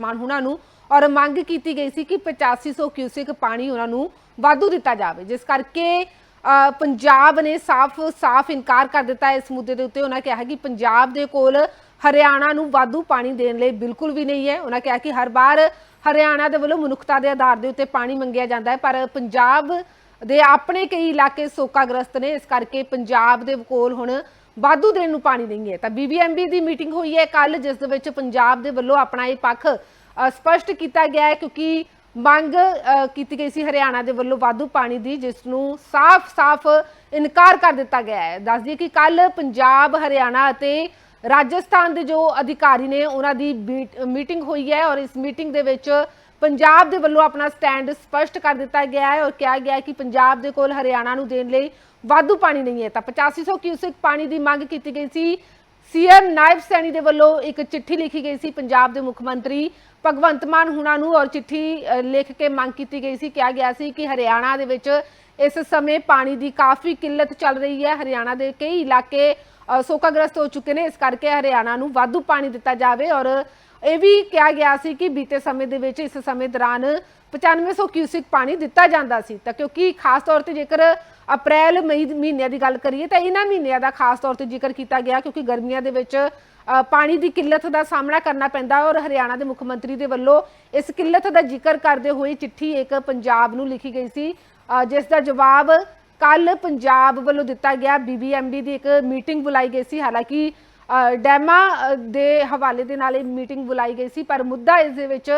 ਮਾਨ ਉਹਨਾਂ ਨੂੰ ਔਰ ਮੰਗ ਕੀਤੀ ਗਈ ਸੀ ਕਿ 8500 ਕਿਊਸਿਕ ਪਾਣੀ ਉਹਨਾਂ ਨੂੰ ਵਾਧੂ ਦਿੱਤਾ ਜਾਵੇ। ਜਿਸ ਕਰਕੇ ਪੰਜਾਬ ਨੇ ਸਾਫ਼-ਸਾਫ਼ ਇਨਕਾਰ ਕਰ ਦਿੱਤਾ। ਇਸ ਮੁੱਦੇ ਦੇ ਉੱਤੇ ਉਹਨਾਂ ਕਿਹਾ ਕਿ ਪੰਜਾਬ ਦੇ ਕੋਲ ਹਰਿਆਣਾ ਨੂੰ ਵਾਧੂ ਪਾਣੀ ਦੇਣ ਲਈ ਬਿਲਕੁਲ ਵੀ ਨਹੀਂ ਹੈ। ਉਹਨਾਂ ਕਿਹਾ ਕਿ ਹਰ ਵਾਰ ਹਰਿਆਣਾ ਦੇ ਵੱਲੋਂ ਮਨੁੱਖਤਾ ਦੇ ਆਧਾਰ ਦੇ ਉੱਤੇ ਪਾਣੀ ਮੰਗਿਆ ਜਾਂਦਾ ਹੈ, ਪਰ ਪੰਜਾਬ ਦੇ ਆਪਣੇ ਕਈ ਇਲਾਕੇ ਸੋਕਾਗ੍ਰਸਤ ਨੇ। ਇਸ ਕਰਕੇ ਪੰਜਾਬ ਦੇ ਕੋਲ ਹੁਣ ਵਾਧੂ ਦੇਣ ਨੂੰ ਪਾਣੀ ਨਹੀਂ ਹੈ ਤਾਂ ਬੀਬੀਐਮਬੀ ਦੀ ਮੀਟਿੰਗ ਹੋਈ ਹੈ ਕੱਲ ਜਿਸ ਦੇ ਵਿੱਚ ਪੰਜਾਬ ਦੇ ਵੱਲੋਂ ਆਪਣਾ ਇਹ ਪੱਖ ਅ, ਸਪਸ਼ਟ ਕੀਤਾ ਗਿਆ ਹੈ ਕਿਉਂਕਿ ਮੰਗ ਕੀਤੀ ਗਈ ਸੀ ਹਰਿਆਣਾ ਦੇ ਵੱਲੋਂ ਵਾਧੂ ਪਾਣੀ ਦੀ ਜਿਸ ਨੂੰ ਸਾਫ਼-ਸਾਫ਼ ਇਨਕਾਰ ਕਰ ਦਿੱਤਾ ਗਿਆ ਹੈ। ਦੱਸ ਦਈਏ ਕਿ ਕੱਲ ਪੰਜਾਬ ਹਰਿਆਣਾ ਅਤੇ ਰਾਜਸਥਾਨ ਦੇ ਜੋ ਅਧਿਕਾਰੀ ਨੇ ਉਹਨਾਂ ਦੀ ਮੀਟ- ਮੀਟਿੰਗ ਹੋਈ ਹੈ ਔਰ ਇਸ ਮੀਟਿੰਗ ਦੇ ਵਿੱਚ ਪੰਜਾਬ ਦੇ ਵੱਲੋਂ ਆਪਣਾ ਸਟੈਂਡ ਸਪਸ਼ਟ ਕਰ ਦਿੱਤਾ ਗਿਆ ਹੈ ਔਰ ਕਿਹਾ ਗਿਆ ਹੈ ਕਿ ਪੰਜਾਬ ਦੇ ਕੋਲ ਹਰਿਆਣਾ ਨੂੰ ਦੇਣ ਲਈ ਵਾਧੂ ਪਾਣੀ ਨਹੀਂ ਹੈ। ਤਾਂ 8500 ਕਿਊਸਿਕ ਪਾਣੀ ਦੀ ਮੰਗ ਕੀਤੀ ਗਈ ਸੀ। ਸੀਐਮ ਨਾਇਬ ਸੈਣੀ ਦੇ ਵੱਲੋਂ ਇੱਕ ਚਿੱਠੀ ਲਿਖੀ ਗਈ ਸੀ ਪੰਜਾਬ ਦੇ ਮੁੱਖ ਮੰਤਰੀ ਭਗਵੰਤ ਮਾਨ ਹੁਣਾਂ ਨੂੰ ਔਰ ਚਿੱਠੀ ਲਿਖ ਕੇ ਮੰਗ ਕੀਤੀ ਗਈ ਸੀ। ਕਿਹਾ ਗਿਆ ਸੀ ਕਿ ਹਰਿਆਣਾ ਦੇ ਵਿੱਚ ਇਸ ਸਮੇਂ ਪਾਣੀ ਦੀ ਕਾਫੀ ਕਿੱਲਤ ਚੱਲ ਰਹੀ ਹੈ। ਹਰਿਆਣਾ ਦੇ ਕਈ ਇਲਾਕੇ ਸੋਕਾਗ੍ਰਸਤ ਹੋ ਚੁੱਕੇ ਨੇ। ਇਸ ਕਰਕੇ ਹਰਿਆਣਾ ਨੂੰ ਵਾਧੂ ਪਾਣੀ ਦਿੱਤਾ ਜਾਵੇ ਔਰ ਇਹ ਵੀ ਕਿਹਾ ਗਿਆ ਸੀ ਕਿ ਬੀਤੇ ਸਮੇਂ ਦੇ ਵਿੱਚ ਇਸ ਸਮੇਂ ਦੌਰਾਨ 9500 ਕਿਊਸਿਕ ਪਾਣੀ ਦਿੱਤਾ ਜਾਂਦਾ ਸੀ। ਤਾਂ ਕਿਉਂਕਿ ਖਾਸ ਤੌਰ ਤੇ ਜੇਕਰ ਅਪ੍ਰੈਲ, ਮਈ ਮਹੀਨਿਆਂ ਦੀ ਗੱਲ ਕਰੀਏ ਤਾਂ ਇਹਨਾਂ ਮਹੀਨਿਆਂ ਦਾ ਖਾਸ ਤੌਰ ਤੇ ਜ਼ਿਕਰ ਕੀਤਾ ਗਿਆ ਕਿਉਂਕਿ ਗਰਮੀਆਂ ਦੇ ਵਿੱਚ ਪਾਣੀ ਦੀ ਕਿੱਲਤ ਦਾ ਸਾਹਮਣਾ ਕਰਨਾ ਪੈਂਦਾ ਔਰ ਹਰਿਆਣਾ ਦੇ ਮੁੱਖ ਮੰਤਰੀ ਦੇ ਵੱਲੋਂ ਇਸ ਕਿੱਲਤ ਦਾ ਜ਼ਿਕਰ ਕਰਦੇ ਹੋਏ ਚਿੱਠੀ ਇੱਕ ਪੰਜਾਬ ਨੂੰ ਲਿਖੀ ਗਈ ਸੀ। ਜਿਸ ਦਾ ਜਵਾਬ ਕੱਲ ਪੰਜਾਬ ਵੱਲੋਂ ਦਿੱਤਾ ਗਿਆ। ਬੀਬੀਐਮਬੀ ਦੀ ਇੱਕ ਮੀਟਿੰਗ ਬੁਲਾਈ ਗਈ ਸੀ। ਹਾਲਾਂਕਿ ਡੈਮਾਂ ਦੇ ਹਵਾਲੇ ਦੇ ਨਾਲ ਇਹ ਮੀਟਿੰਗ ਬੁਲਾਈ ਗਈ ਸੀ ਪਰ ਮੁੱਦਾ ਇਸ ਦੇ ਵਿੱਚ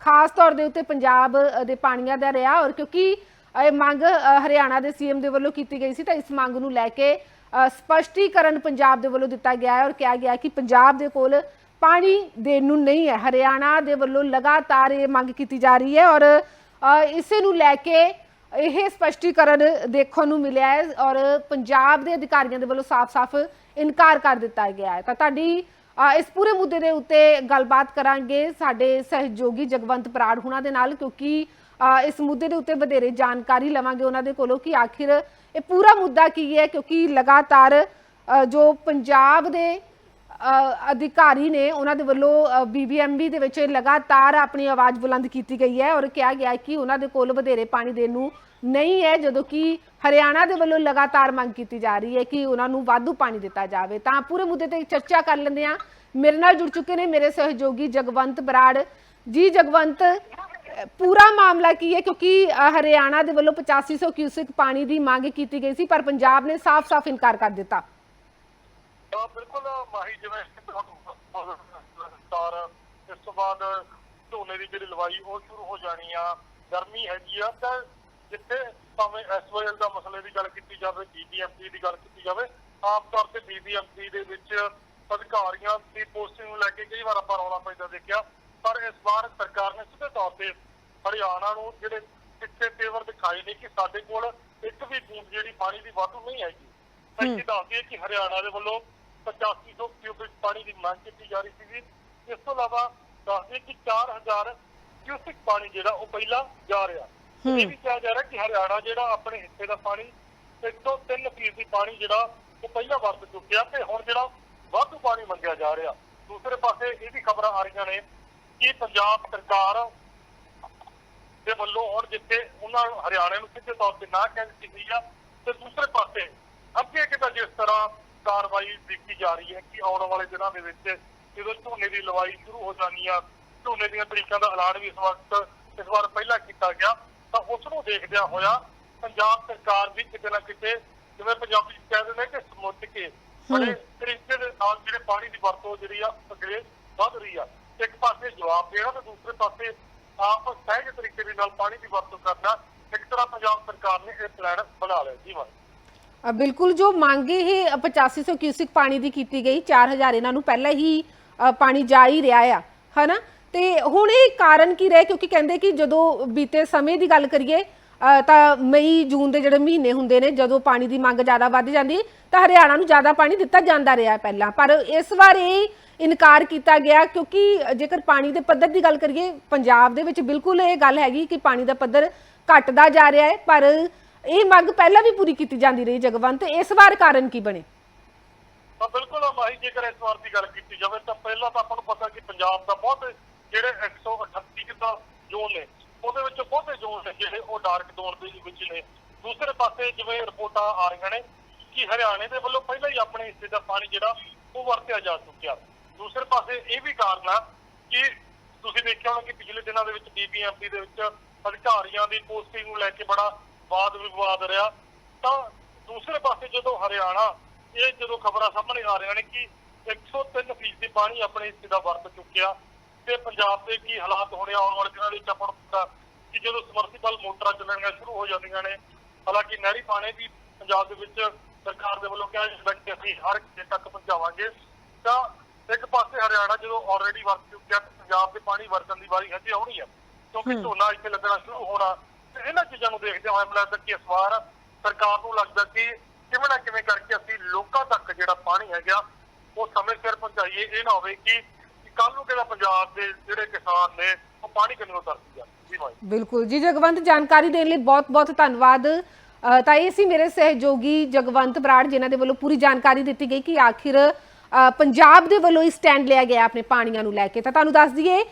ਖਾਸ ਤੌਰ ਦੇ ਉੱਤੇ ਪੰਜਾਬ ਦੇ ਪਾਣੀਆਂ ਦਾ ਰਿਹਾ ਔਰ ਕਿਉਂਕਿ ਇਹ ਮੰਗ ਹਰਿਆਣਾ ਦੇ ਸੀਐਮ ਦੇ ਵੱਲੋਂ ਕੀਤੀ ਗਈ ਸੀ ਤਾਂ ਇਸ ਮੰਗ ਨੂੰ ਲੈ ਕੇ ਅ, ਸਪਸ਼ਟੀਕਰਨ ਪੰਜਾਬ ਦੇ ਵੱਲੋਂ ਦਿੱਤਾ ਗਿਆ ਹੈ ਔਰ ਕਿਹਾ ਗਿਆ ਕਿ ਪੰਜਾਬ ਦੇ ਕੋਲ ਪਾਣੀ ਦੇਣ ਨੂੰ ਨਹੀਂ ਹੈ। ਹਰਿਆਣਾ ਦੇ ਵੱਲੋਂ ਲਗਾਤਾਰ ਇਹ ਮੰਗ ਕੀਤੀ ਜਾ ਰਹੀ ਹੈ ਔਰ ਇਸੇ ਨੂੰ ਲੈ ਕੇ ਇਹ ਸਪਸ਼ਟੀਕਰਨ ਦੇਖਣ ਨੂੰ ਮਿਲਿਆ ਹੈ ਔਰ ਪੰਜਾਬ ਦੇ ਅਧਿਕਾਰੀਆਂ ਦੇ ਵੱਲੋਂ ਸਾਫ਼-ਸਾਫ਼ ਇਨਕਾਰ ਕਰ ਦਿੱਤਾ ਗਿਆ ਹੈ। ਤਾਂ ਤੁਹਾਡੀ ਇਸ ਪੂਰੇ ਮੁੱਦੇ ਦੇ ਉੱਤੇ ਗੱਲਬਾਤ ਕਰਾਂਗੇ ਸਾਡੇ ਸਹਿਯੋਗੀ ਜਗਵੰਤ ਬਰਾੜ ਹੁਣਾਂ ਦੇ ਨਾਲ, ਕਿਉਂਕਿ ਇਸ ਮੁੱਦੇ ਦੇ ਉੱਤੇ ਵਧੇਰੇ ਜਾਣਕਾਰੀ ਲਵਾਂਗੇ ਉਹਨਾਂ ਦੇ ਕੋਲੋਂ ਕਿ ਆਖਿਰ ਇਹ ਪੂਰਾ ਮੁੱਦਾ ਕੀ ਹੈ, ਕਿਉਂਕਿ ਲਗਾਤਾਰ ਜੋ ਪੰਜਾਬ ਦੇ ਅਧਿਕਾਰੀ ਨੇ ਉਹਨਾਂ ਦੇ ਵੱਲੋਂ ਬੀਬੀਐਮਬੀ ਦੇ ਵਿੱਚ ਲਗਾਤਾਰ ਆਪਣੀ ਆਵਾਜ਼ ਬੁਲੰਦ ਕੀਤੀ ਗਈ ਹੈ ਔਰ ਕਿਹਾ ਗਿਆ ਹੈ ਕਿ ਉਹਨਾਂ ਦੇ ਕੋਲ ਵਧੇਰੇ ਪਾਣੀ ਦੇਣ ਨੂੰ ਨਹੀਂ ਹੈ, ਜਦੋਂ ਕਿ ਹਰਿਆਣਾ ਦੇ ਵੱਲੋਂ ਲਗਾਤਾਰ ਮੰਗ ਕੀਤੀ ਜਾ ਰਹੀ ਹੈ ਕਿ ਉਹਨਾਂ ਨੂੰ ਵਾਧੂ ਪਾਣੀ ਦਿੱਤਾ ਜਾਵੇ। ਤਾਂ ਪੂਰੇ ਮੁੱਦੇ ਤੇ ਚਰਚਾ ਕਰ ਲੈਂਦੇ ਆ ਮੇਰੇ ਨਾਲ ਜੁੜ ਚੁੱਕੇ ਨੇ ਮੇਰੇ ਸਹਿਯੋਗੀ ਜਗਵੰਤ ਬਰਾੜ ਜੀ। ਜਗਵੰਤ ਪੂਰਾ ਮਾਮਲਾ ਕੀ ਹੈ? ਕਿਉਂਕਿ ਹਰਿਆਣਾ ਦੇ ਵੱਲੋਂ 8500 ਕਿਊਸਿਕ ਪਾਣੀ ਦੀ ਮੰਗ ਕੀਤੀ ਗਈ ਸੀ, ਪਰ ਪੰਜਾਬ ਨੇ ਸਾਫ਼-ਸਾਫ਼ ਇਨਕਾਰ ਕਰ ਦਿੱਤਾ। ਬਿਲਕੁਲ ਮਾਹੀ, ਜਿਵੇਂ ਸਟਾਰ ਇਸ ਤੋਂ ਬਾਅਦ ਝੋਨੇ ਦੀ ਜਿਹੜੀ ਲਵਾਈ ਉਹ ਸ਼ੁਰੂ ਹੋ ਜਾਣੀ ਆ। ਗਰਮੀ ਹੈਗੀ ਆ, ਤਾਂ ਜਿੱਥੇ ਭਾਵੇਂ ਐਸਵਾਈਐਲ ਦਾ ਮਸਲੇ ਦੀ ਗੱਲ ਕੀਤੀ ਜਾਵੇ ਬੀਬੀਐਮਪੀ ਦੀ ਗੱਲ ਕੀਤੀ ਜਾਵੇ ਆਮ ਤੌਰ ਤੇ ਬੀਬੀਐਮਪੀ ਦੇ ਵਿੱਚ ਅਧਿਕਾਰੀਆਂ ਦੀ ਪੋਸਟਿੰਗ ਨੂੰ ਲੈ ਕੇ ਕਈ ਵਾਰ ਆਪਾਂ ਰੌਲਾ ਪੈਂਦਾ ਦੇਖਿਆ ਪਰ ਇਸ ਵਾਰ ਸਰਕਾਰ ਨੇ ਸਿੱਧੇ ਤੌਰ ਤੇ ਹਰਿਆਣਾ ਨੂੰ ਜਿਹੜੇ ਪਿੱਛੇ ਤੇਵਰ ਦਿਖਾਏ ਨੇ ਕਿ ਸਾਡੇ ਕੋਲ ਇੱਕ ਵੀ ਬੂੰਦ ਜਿਹੜੀ ਪਾਣੀ ਦੀ ਵਾਧੂ ਨਹੀਂ ਹੈਗੀ। ਇਹ ਦੱਸਦੀ ਹੈ ਕਿ ਹਰਿਆਣਾ ਦੇ ਵੱਲੋਂ 8500 ਕਿਊਬਿਕ ਪਾਣੀ ਦੀ ਮੰਗ ਕੀਤੀ ਜਾ ਰਹੀ ਸੀਗੀ। ਇਸ ਤੋਂ ਇਲਾਵਾ ਦੱਸਦੇ ਕਿ 4000 ਕਿਊਸਿਕ ਪਾਣੀ ਜਿਹੜਾ ਉਹ ਪਹਿਲਾਂ ਜਾ ਰਿਹਾ। ਇਹ ਵੀ ਕਿਹਾ ਜਾ ਰਿਹਾ ਕਿ ਹਰਿਆਣਾ ਜਿਹੜਾ ਆਪਣੇ ਹਿੱਸੇ ਦਾ ਪਾਣੀ 1 ਤੋਂ 3 ਫੀਸਦੀ ਪਾਣੀ ਜਿਹੜਾ ਉਹ ਪਹਿਲਾਂ ਵਰਤ ਚੁੱਕਿਆ ਤੇ ਹੁਣ ਜਿਹੜਾ ਵਾਧੂ ਪਾਣੀ ਮੰਗਿਆ ਜਾ ਰਿਹਾ। ਦੂਸਰੇ ਪਾਸੇ ਇਹ ਵੀ ਖਬਰਾਂ ਆ ਰਹੀਆਂ ਨੇ ਕਿ ਪੰਜਾਬ ਸਰਕਾਰ ਦੇ ਵੱਲੋਂ ਹੁਣ ਜਿੱਥੇ ਉਹਨਾਂ ਹਰਿਆਣੇ ਨੂੰ ਸਿੱਧੇ ਤੌਰ ਤੇ ਨਾ ਕਹਿ ਦਿੱਤੀ ਗਈ ਆ, ਤੇ ਦੂਸਰੇ ਪਾਸੇ ਅੱਗੇ ਕਿਤਾ ਜਿਸ ਤਰ੍ਹਾਂ ਕਾਰਵਾਈ ਦੇਖੀ ਜਾ ਰਹੀ ਹੈ ਕਿ ਆਉਣ ਵਾਲੇ ਦਿਨਾਂ ਦੇ ਵਿੱਚ ਜਦੋਂ ਝੋਨੇ ਦੀ ਲਵਾਈ ਸ਼ੁਰੂ ਹੋ ਜਾਣੀ ਆ, ਝੋਨੇ ਦੀਆਂ ਤਰੀਕਾਂ ਦਾ ਐਲਾਨ ਵੀ ਇਸ ਵਕਤ, ਇਸ ਵਾਰ ਪਹਿਲਾਂ ਕੀਤਾ ਗਿਆ। ਤਾਂ ਉਸ ਨੂੰ ਦੇਖਦਿਆਂ ਹੋਇਆ ਪੰਜਾਬ ਸਰਕਾਰ ਵੀ ਕਿਤੇ ਨਾ ਕਿਤੇ ਜਿਵੇਂ ਪੰਜਾਬੀ ਚ ਕਹਿ ਦਿੰਦੇ ਕਿ ਸਮੁੱਚ ਕੇ ਬੜੇ ਤਰੀਕੇ ਦੇ ਨਾਲ ਜਿਹੜੇ ਪਾਣੀ ਦੀ ਵਰਤੋਂ ਜਿਹੜੀ ਆ ਅੱਗੇ ਵੱਧ ਰਹੀ ਆ। ਇੱਕ ਪਾਸੇ ਜਵਾਬ ਦੇਣਾ ਤੇ ਦੂਸਰੇ ਪਾਸੇ ਆਪ ਸਹਿਜ ਤਰੀਕੇ ਦੇ ਨਾਲ ਪਾਣੀ ਦੀ ਵਰਤੋਂ ਕਰਨਾ ਇੱਕ ਤਰ੍ਹਾਂ ਪੰਜਾਬ ਸਰਕਾਰ ਨੇ ਇਹ ਪਲਾਨ ਬਣਾ ਲਿਆ। ਜੀ ਅ, ਬਿਲਕੁਲ ਜੋ ਮੰਗ ਇਹ 8500 ਕਿਊਸਿਕ ਪਾਣੀ ਦੀ ਕੀਤੀ ਗਈ 4000 ਇਹਨਾਂ ਨੂੰ ਪਹਿਲਾਂ ਹੀ ਪਾਣੀ ਜਾ ਹੀ ਰਿਹਾ ਆ ਹਨਾ? ਤੇ ਹੁਣ ਇਹ ਕਾਰਨ ਕੀ ਰਹੇ? ਕਿਉਂਕਿ ਕਹਿੰਦੇ ਕਿ ਜਦੋਂ ਬੀਤੇ ਸਮੇਂ ਦੀ ਗੱਲ ਕਰੀਏ ਅ, ਤਾਂ ਮਈ ਜੂਨ ਦੇ ਜਿਹੜੇ ਮਹੀਨੇ ਹੁੰਦੇ ਨੇ ਜਦੋਂ ਪਾਣੀ ਦੀ ਮੰਗ ਜ਼ਿਆਦਾ ਵੱਧ ਜਾਂਦੀ ਹੈ, ਤਾਂ ਹਰਿਆਣਾ ਨੂੰ ਜ਼ਿਆਦਾ ਪਾਣੀ ਦਿੱਤਾ ਜਾਂਦਾ ਰਿਹਾ ਪਹਿਲਾਂ। ਪਰ ਇਸ ਵਾਰ ਇਹ ਇਨਕਾਰ ਕੀਤਾ ਗਿਆ ਕਿਉਂਕਿ ਜੇਕਰ ਪਾਣੀ ਦੇ ਪੱਧਰ ਦੀ ਗੱਲ ਕਰੀਏ ਪੰਜਾਬ ਦੇ ਵਿੱਚ ਬਿਲਕੁਲ ਇਹ ਗੱਲ ਹੈਗੀ ਕਿ ਪਾਣੀ ਦਾ ਪੱਧਰ ਘਟਦਾ ਜਾ ਰਿਹਾ ਹੈ ਪਰ ਇਹ ਮੰਗ ਪਹਿਲਾਂ ਵੀ ਪੂਰੀ ਕੀਤੀ ਜਾਂਦੀ ਰਹੀ ਜਗਵੰਤ। ਇਸ ਵਾਰ ਕਾਰਨ ਕੀ ਬਣੇ? ਤਾਂ ਬਿਲਕੁਲ ਮਾਹੀ ਜੇਕਰ ਇਸ ਵਾਰ ਦੀ ਗੱਲ ਕੀਤੀ ਜਾਵੇ ਤਾਂ ਪਹਿਲਾਂ ਤਾਂ ਆਪਾਂ ਨੂੰ ਪਤਾ ਕਿ ਪੰਜਾਬ ਦਾ ਬਹੁਤ ਜਿਹੜੇ 138 ਕਿੱਦਾਂ ਜ਼ੋਨ ਨੇ, ਉਹਦੇ ਵਿੱਚ ਬਹੁਤੇ ਜ਼ੋਨ ਨੇ ਜਿਹੜੇ ਉਹ ਡਾਰਕ ਜ਼ੋਨ ਦੇ ਵਿੱਚ ਨੇ। ਦੂਸਰੇ ਪਾਸੇ ਜਿਵੇਂ ਰਿਪੋਰਟਾਂ ਆ ਰਹੀਆਂ ਨੇ ਕਿ ਹਰਿਆਣੇ ਦੇ ਵੱਲੋਂ ਪਹਿਲਾਂ ਹੀ ਆਪਣੇ ਹਿੱਸੇ ਦਾ ਪਾਣੀ ਜਿਹੜਾ ਉਹ ਵਰਤਿਆ ਜਾ ਚੁੱਕਿਆ। ਦੂਸਰੇ ਪਾਸੇ ਇਹ ਵੀ ਕਾਰਨ ਆ ਕਿ ਤੁਸੀਂ ਦੇਖਿਆ ਹੋਣਾ ਕਿ ਪਿਛਲੇ ਦਿਨਾਂ ਦੇ ਵਿੱਚ ਬੀਬੀਐਮਪੀ ਦੇ ਵਿੱਚ ਅਧਿਕਾਰੀਆਂ ਦੀ ਪੋਸਟਿੰਗ ਨੂੰ ਲੈ ਕੇ ਬੜਾ ਵਾਦ ਵਿਵਾਦ ਰਿਹਾ। ਤਾਂ ਦੂਸਰੇ ਪਾਸੇ ਜਦੋਂ ਹਰਿਆਣਾ, ਇਹ ਜਦੋਂ ਖਬਰਾਂ ਸਾਹਮਣੇ ਆ ਰਹੀਆਂ ਨੇ ਕਿ 103 ਫੀਸਦੀ ਪਾਣੀ ਆਪਣੇ ਹਿੱਸੇ ਦਾ ਵਰਤ ਚੁੱਕਿਆ ਤੇ ਪੰਜਾਬ ਦੇ ਕੀ ਹਾਲਾਤ ਹੋਣੇ ਆਉਣ ਵਾਲੇ ਦਿਨਾਂ ਦੇ ਵਿੱਚ ਆਪਾਂ ਨੂੰ ਪਤਾ ਕਿ ਜਦੋਂ ਸਮਰਸੀਬਲ ਮੋਟਰਾਂ ਚੱਲਣੀਆਂ ਸ਼ੁਰੂ ਹੋ ਜਾਂਦੀਆਂ ਨੇ ਹਾਲਾਂਕਿ ਨਹਿਰੀ ਪਾਣੀ ਵੀ ਪੰਜਾਬ ਦੇ ਵਿੱਚ ਸਰਕਾਰ ਦੇ ਵੱਲੋਂ ਕਿਹਾ ਜਾਂਦਾ ਕਿ ਅਸੀਂ ਹਰ ਕਿਸੇ ਤੱਕ ਪਹੁੰਚਾਵਾਂਗੇ। ਤਾਂ ਇੱਕ ਪਾਸੇ ਹਰਿਆਣਾ ਜਦੋਂ ਆਲਰੇਡੀ ਵਰਤ ਚੁੱਕਿਆ ਤੇ ਪੰਜਾਬ ਦੇ ਪਾਣੀ ਵਰਤਣ ਦੀ ਵਾਰੀ ਹਜੇ ਆਉਣੀ ਹੈ ਕਿਉਂਕਿ ਝੋਨਾ ਇੱਥੇ ਲੱਗਣਾ ਸ਼ੁਰੂ ਹੋਣਾ ਤੇ ਇਹਨਾਂ ਚੀਜ਼ਾਂ ਨੂੰ ਦੇਖਦੇ ਹੋਏ ਮੈਨੂੰ ਲੱਗਦਾ ਕਿ ਇਸ ਵਾਰ ਸਰਕਾਰ ਨੂੰ ਲੱਗਦਾ ਕਿ ਕਿਵੇਂ ਨਾ ਕਿਵੇਂ ਕਰਕੇ ਅਸੀਂ ਲੋਕਾਂ ਤੱਕ ਜਿਹੜਾ ਪਾਣੀ ਹੈਗਾ ਉਹ ਸਮੇਂ ਸਿਰ ਪਹੁੰਚਾਈਏ। ਇਹ ਨਾ ਹੋਵੇ ਕਿ ਕੱਲ ਨੂੰ ਕਿਹੜਾ ਪੰਜਾਬ ਦੇ ਜਿਹੜੇ ਕਿਸਾਨ ਨੇ, ਉਹ ਪਾਣੀ ਕਿੰਨੋਂ ਤਰਸੀ ਜਾ ਜੀ ਭਾਈ। ਬਿਲਕੁਲ ਜੀ, ਜਗਵੰਤ, ਜਾਣਕਾਰੀ ਦੇਣ ਲਈ ਬਹੁਤ-ਬਹੁਤ ਧੰਨਵਾਦ। ਤਾਂ ਇਹ ਸੀ ਮੇਰੇ ਸਹਿਯੋਗੀ ਜਗਵੰਤ ਬਰਾੜ, ਜਿਨ੍ਹਾਂ ਦੇ ਵੱਲੋਂ ਪੂਰੀ ਜਾਣਕਾਰੀ ਦਿੱਤੀ ਗਈ ਕਿ ਆਖਿਰ ਪੰਜਾਬ ਦੇ ਵੱਲੋਂ ਹੀ ਸਟੈਂਡ ਲਿਆ ਗਿਆ ਆਪਣੇ ਪਾਣੀਆਂ ਨੂੰ ਲੈ ਕੇ। ਤਾਂ ਤੁਹਾਨੂੰ ਦੱਸ ਦਈਏ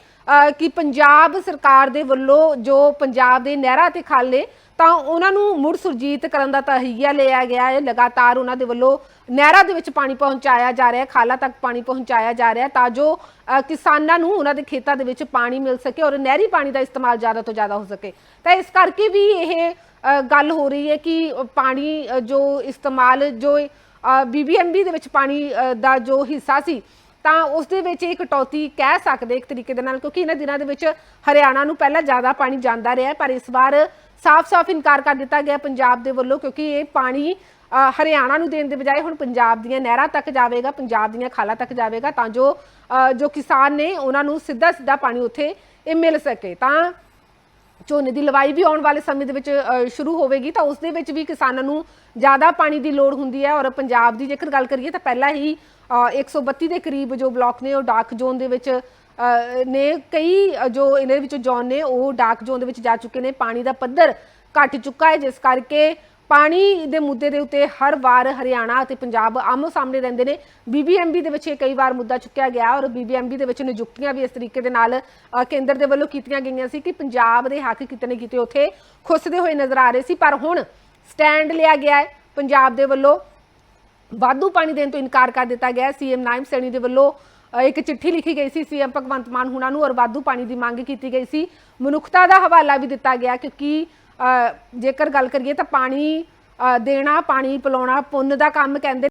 ਕਿ ਪੰਜਾਬ ਸਰਕਾਰ ਦੇ ਵੱਲੋਂ ਜੋ ਪੰਜਾਬ ਦੇ ਨਹਿਰਾਂ ਤੇ ਖਾਲੇ ਤਾਂ ਉਹਨਾਂ ਨੂੰ ਮੁੜ ਸੁਰਜੀਤ ਕਰਨ ਦਾ ਤਹਈਆ ਲਿਆ ਗਿਆ ਹੈ। ਲਗਾਤਾਰ ਉਹਨਾਂ ਦੇ ਵੱਲੋਂ ਨਹਿਰਾਂ ਦੇ ਵਿੱਚ ਪਾਣੀ ਪਹੁੰਚਾਇਆ ਜਾ ਰਿਹਾ ਹੈ, ਖਾਲਾ ਤੱਕ ਪਾਣੀ ਪਹੁੰਚਾਇਆ ਜਾ ਰਿਹਾ ਤਾਂ ਜੋ ਕਿਸਾਨਾਂ ਨੂੰ ਉਹਨਾਂ ਦੇ ਖੇਤਾਂ ਦੇ ਵਿੱਚ ਪਾਣੀ ਮਿਲ ਸਕੇ ਔਰ ਨਹਿਰੀ ਪਾਣੀ ਦਾ ਇਸਤੇਮਾਲ ਜ਼ਿਆਦਾ ਤੋਂ ਜ਼ਿਆਦਾ ਹੋ ਸਕੇ। ਤਾਂ ਇਸ ਕਰਕੇ ਵੀ ਇਹ ਗੱਲ ਹੋ ਰਹੀ ਹੈ ਕਿ ਪਾਣੀ ਜੋ ਇਸਤੇਮਾਲ, ਜੋ ਬੀਬੀਐਮਬੀ ਦੇ ਵਿੱਚ ਪਾਣੀ ਦਾ ਜੋ ਹਿੱਸਾ ਸੀ, ਤਾਂ ਉਸ ਦੇ ਵਿੱਚ ਇਹ ਕਟੌਤੀ ਕਹਿ ਸਕਦੇ ਇੱਕ ਤਰੀਕੇ ਦੇ ਨਾਲ, ਕਿਉਂਕਿ ਇਹਨਾਂ ਦਿਨਾਂ ਦੇ ਵਿੱਚ ਹਰਿਆਣਾ ਨੂੰ ਪਹਿਲਾਂ ਜ਼ਿਆਦਾ ਪਾਣੀ ਜਾਂਦਾ ਰਿਹਾ ਪਰ ਇਸ ਵਾਰ ਸਾਫ਼-ਸਾਫ਼ ਇਨਕਾਰ ਕਰ ਦਿੱਤਾ ਗਿਆ ਪੰਜਾਬ ਦੇ ਵੱਲੋਂ, ਕਿਉਂਕਿ ਇਹ ਪਾਣੀ ਹਰਿਆਣਾ ਨੂੰ ਦੇਣ ਦੇ ਬਜਾਏ ਹੁਣ ਪੰਜਾਬ ਦੀਆਂ ਨਹਿਰਾਂ ਤੱਕ ਜਾਵੇਗਾ, ਪੰਜਾਬ ਦੀਆਂ ਖਾਲਾਂ ਤੱਕ ਜਾਵੇਗਾ, ਤਾਂ ਜੋ ਜੋ ਕਿਸਾਨ ਨੇ ਉਹਨਾਂ ਨੂੰ ਸਿੱਧਾ-ਸਿੱਧਾ ਪਾਣੀ ਉੱਥੇ ਇਹ ਮਿਲ ਸਕੇ। ਤਾਂ ਝੋਨੇ ਦੀ ਲਵਾਈ ਵੀ ਆਉਣ ਵਾਲੇ ਸਮੇਂ ਦੇ ਵਿੱਚ ਸ਼ੁਰੂ ਹੋਵੇਗੀ ਤਾਂ ਉਸ ਦੇ ਵਿੱਚ ਵੀ ਕਿਸਾਨਾਂ ਨੂੰ ਜ਼ਿਆਦਾ ਪਾਣੀ ਦੀ ਲੋੜ ਹੁੰਦੀ ਹੈ। ਔਰ ਪੰਜਾਬ ਦੀ ਜੇਕਰ ਗੱਲ ਕਰੀਏ ਤਾਂ ਪਹਿਲਾਂ ਹੀ ਅ, 132 ਦੇ ਕਰੀਬ ਜੋ ਬਲਾਕ ਨੇ ਉਹ ਡਾਕ ਜ਼ੋਨ ਦੇ ਵਿੱਚ ਨੇ ਕਈ ਜੋ ਇਹਨਾਂ ਦੇ ਵਿੱਚੋਂ ਜੌਨ ਨੇ ਉਹ ਡਾਕ ਜ਼ੋਨ ਦੇ ਵਿੱਚ ਜਾ ਚੁੱਕੇ ਨੇ। ਪਾਣੀ ਦਾ ਪੱਧਰ ਘਟ ਚੁੱਕਾ ਹੈ ਜਿਸ ਕਰਕੇ ਪਾਣੀ ਦੇ ਮੁੱਦੇ ਦੇ ਉੱਤੇ ਹਰ ਵਾਰ ਹਰਿਆਣਾ ਅਤੇ ਪੰਜਾਬ ਆਮੋ ਸਾਹਮਣੇ ਰਹਿੰਦੇ ਨੇ। ਬੀਬੀਐਮਬੀ ਦੇ ਵਿੱਚ ਇਹ ਕਈ ਵਾਰ ਮੁੱਦਾ ਚੁੱਕਿਆ ਗਿਆ ਔਰ ਬੀਬੀਐਮਬੀ ਦੇ ਵਿੱਚ ਨਿਯੁਕਤੀਆਂ ਵੀ ਇਸ ਤਰੀਕੇ ਦੇ ਨਾਲ ਕੇਂਦਰ ਦੇ ਵੱਲੋਂ ਕੀਤੀਆਂ ਗਈਆਂ ਸੀ ਕਿ ਪੰਜਾਬ ਦੇ ਹੱਕ ਕਿਤੇ ਨਾ ਕਿਤੇ ਉੱਥੇ ਖੁੱਸਦੇ ਹੋਏ ਨਜ਼ਰ ਆ ਰਹੇ ਸੀ। ਪਰ ਹੁਣ ਸਟੈਂਡ ਲਿਆ ਗਿਆ ਹੈ ਪੰਜਾਬ ਦੇ ਵੱਲੋਂ। ਵਾਧੂ ਪਾਣੀ ਦੇਣ ਤੋਂ ਇਨਕਾਰ ਕਰ ਦਿੱਤਾ ਗਿਆ ਸੀਐਮ ਨਾਇਮ ਸੈਣੀ ਦੇ ਵੱਲੋਂ ਇੱਕ ਚਿੱਠੀ ਲਿਖੀ ਗਈ ਸੀ ਸੀਐਮ ਭਗਵੰਤ ਮਾਨ ਹੁਣਾਂ ਨੂੰ ਔਰ ਵਾਧੂ ਪਾਣੀ ਦੀ ਮੰਗ ਕੀਤੀ ਗਈ ਸੀ। ਮਨੁੱਖਤਾ ਦਾ ਹਵਾਲਾ ਵੀ ਦਿੱਤਾ ਗਿਆ ਕਿਉਂਕਿ ਜੇਕਰ ਗੱਲ ਕਰੀਏ ਤਾਂ ਪਾਣੀ ਅ, ਦੇਣਾ ਪਾਣੀ ਪਿਲਾਉਣਾ ਪੁੰਨ ਦਾ ਕੰਮ ਕਹਿੰਦੇ